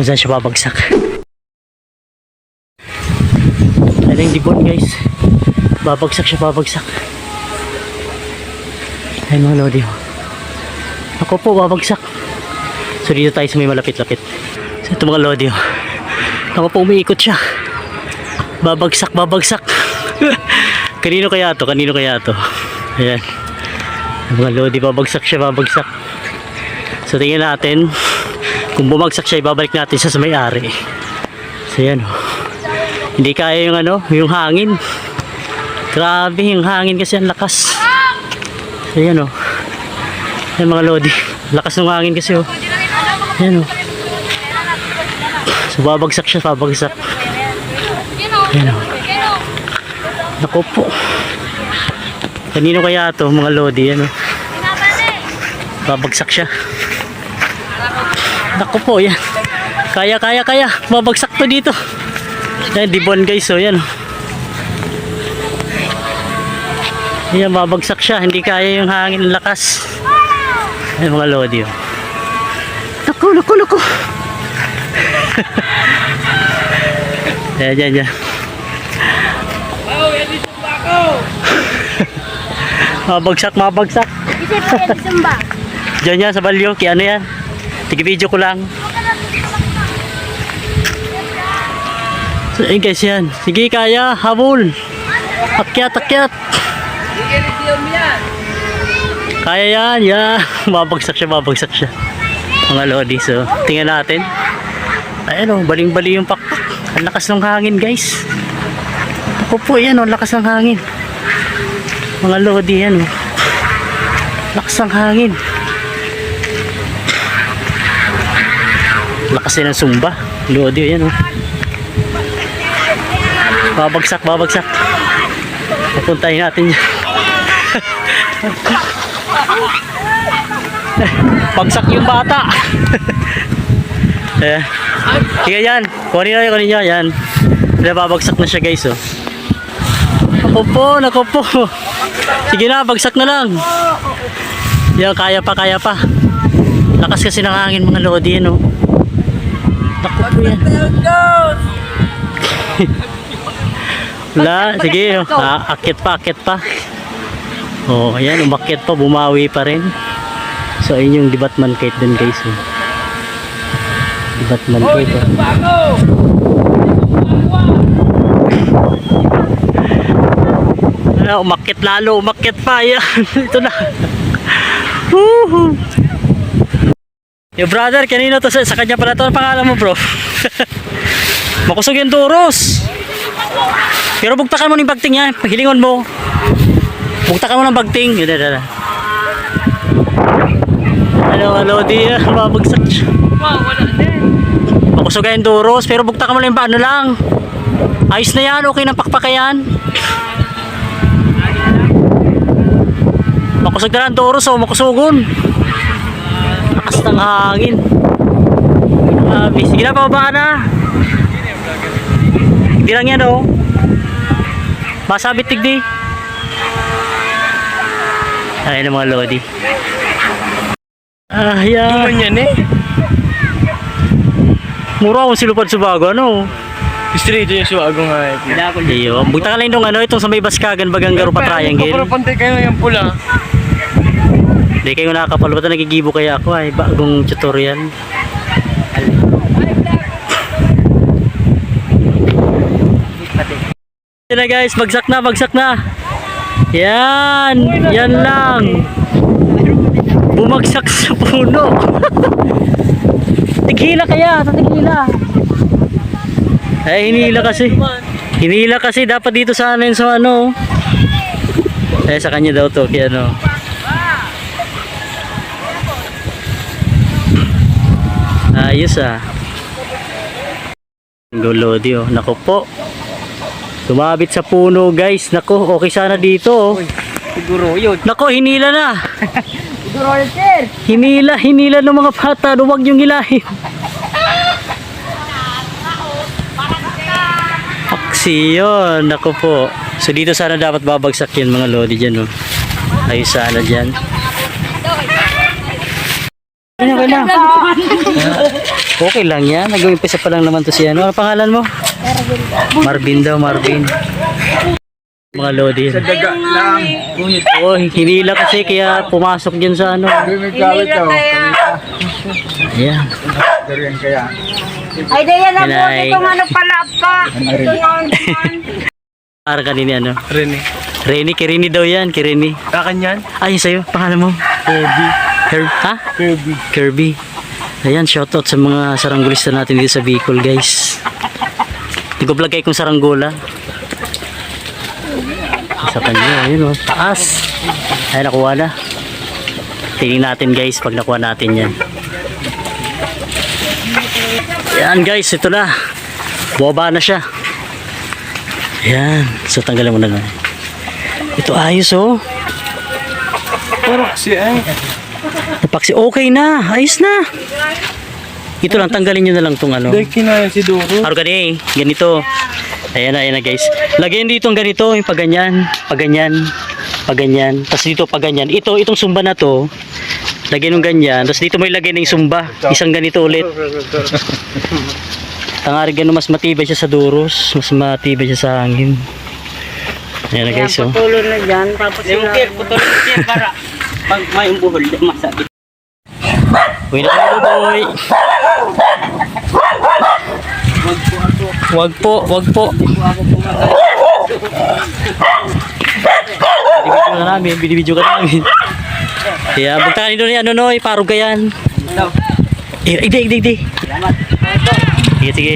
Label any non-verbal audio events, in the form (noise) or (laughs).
Kung saan siya babagsak. Ano yung dibon guys? Babagsak siya, babagsak. Ayun mga lodi. oh. Ako po, babagsak. So dito tayo sa may malapit-lapit. So ito mga lodi. oh. Ako po, umiikot siya. Babagsak, babagsak. (laughs) Kanino kaya to? Kanino kaya to? Ayan. Mga lodi, babagsak siya, babagsak. So tingnan natin. Kung bumagsak siya, ibabalik natin sa may-ari. So yan oh. Hindi kaya yung ano, yung hangin. Grabe yung hangin kasi ang lakas. So yan oh. Yan mga lodi. Lakas ng hangin kasi oh. Yan oh. So babagsak siya, babagsak. Yan oh. Naku po. Kanino kaya to mga lodi ano? Babagsak siya. Naku po yan. Kaya kaya kaya. Babagsak to dito. Yan dibon guys so yan. Yan babagsak siya. Hindi kaya yung hangin ang lakas. Yan mga lodi. Oh. Naku naku naku. (laughs) yan yan yan. (laughs) Mabagsak, mabagsak. Kasi po yan sumba. Diyan yan sa balyo. Kaya ano yan? Tigi-video ko lang. So, ayun guys yan. Sige, kaya. Habol. Akyat, akyat. Kaya yan. Yan. (laughs) Mabagsak siya, mabagsak siya. Mga lodi. So, tingnan natin. Ayan o, baling-bali yung pakpak. Ang lakas ng hangin guys. Ako po yan o, lakas ng hangin. Mga lodi yan o. Lakas ng hangin. Lakas ng sumba. Lodi yan o. Babagsak, babagsak. Pupuntahin natin yan. (laughs) Bagsak yung bata. (laughs) eh. Sige yan. Kunin na kunin nyo. Yan. Nababagsak na siya guys oh. Ako po. Sige na, bagsak na lang. Yan, kaya pa, kaya pa. Lakas kasi ng hangin mga lodi yan oh. Naku po yan. (laughs) Wala, sige. oh. Ah, akit pa, akit pa. Oh, ayan, umakit pa, bumawi pa rin. So, ayun yung Dibatman kite din guys. Oh. Dibatman kite. Oh. (laughs) Ah, umakit lalo, umakit pa. Ayan, (laughs) ito na. Woohoo! Yo brother, kanino to sa, sa kanya pala to ang pangalan mo bro? (laughs) Makusog yung turos. Pero bugtakan mo ng bagting niya, hilingon mo. Bugtakan mo ng bagting. Yun, yun, yun. Ano, ano, di na, mabagsak siya. Makusog yung turos, pero bugtakan mo lang yung ano lang. Ayos na yan, okay na pakpakayan. Makusog na lang ang turos, oh, makusugon. Lakas ng hangin. Grabe. Sige na, pababa na. Hindi lang yan, oh. Masabit tigdi. Ayun ang mga lodi. Ah, yan. yan eh. Mura akong silupad sa bago, ano? Straight yung suwago nga eh. Iyo, bugta ka lang itong ano, itong sa may Baskagan, Baganggaro pa Pero triangle. pantay kayo yung pula. Hindi kayo nakakapalo. Ba't nagigibo kaya ako ay bagong tutorial. Yan na guys, bagsak na, bagsak na. Yan, yan lang. Bumagsak sa puno. (laughs) Tighila kaya, sa tighila. Ay, hinila kasi. Hinila kasi dapat dito sa amin sa ano. Eh, sa kanya daw to, kaya ano. Ayos ah. Lulodi oh. Nako po. Tumabit sa puno guys. Nako, okay sana dito oh. Siguro yun. Nako, hinila na. (laughs) Siguro yun sir. Hinila, hinila ng mga bata. Huwag yung hilahin. Aksi yun. Nako po. So dito sana dapat babagsak yan mga lodi dyan oh. Ayos sana dyan. Ano okay lang? (laughs) okay lang yan. Nag-umpisa pa lang naman to si ano. Ano pangalan mo? Marvin daw, Marvin. Mga lodi. Sa Daga lang. Ngunit. Oh, hinila kasi kaya pumasok dyan sa ano. Kawit to. Ayan. Ganyan kaya. Ay, daya na po itong ano pala pa. Ito yun. Para kanini ano. Rene. Reni, Kirini daw yan, Kirini. Kakan yan? Ay, sa'yo, pangalan mo? Kirby. Her ha? Kirby. Kirby. Ayan, shoutout sa mga saranggulista natin dito sa Bicol, guys. Nag-vlog kayo kung saranggola. Sa kanya, ayun o, taas. Ay, nakuha na. Tingin natin guys, pag nakuha natin yan. Yan guys, ito na. Bumaba na siya. Yan, so tanggalin mo na lang. Ito ayos oh. Pero kasi ay. Napaksi, okay na, ayos na. Ito lang, tanggalin nyo na lang tong ano. Dahil kinaya si Duro. Araw gani, ganito. Ayan na, ayan na guys. Lagyan dito ang ganito, yung paganyan, paganyan, paganyan. Tapos dito paganyan. Ito, itong sumba na to, lagyan ng ganyan. Tapos dito may lagyan ng sumba. Isang ganito ulit. (laughs) Tangari gano'n, mas matibay siya sa duros. Mas matibay siya sa hangin. Ayan na guys, oh. Tulo na dyan. Tapos Yung kir, yung kir para (laughs) pag may umbuhol, masakit. Uy na kayo, boy. Wag po, wag po. Binibidyo ka namin, binibidyo ka namin. Kaya, bugta ka nito ni ano no, parog ka yan. Eh, Hindi, hindi, hindi. Sige, sige.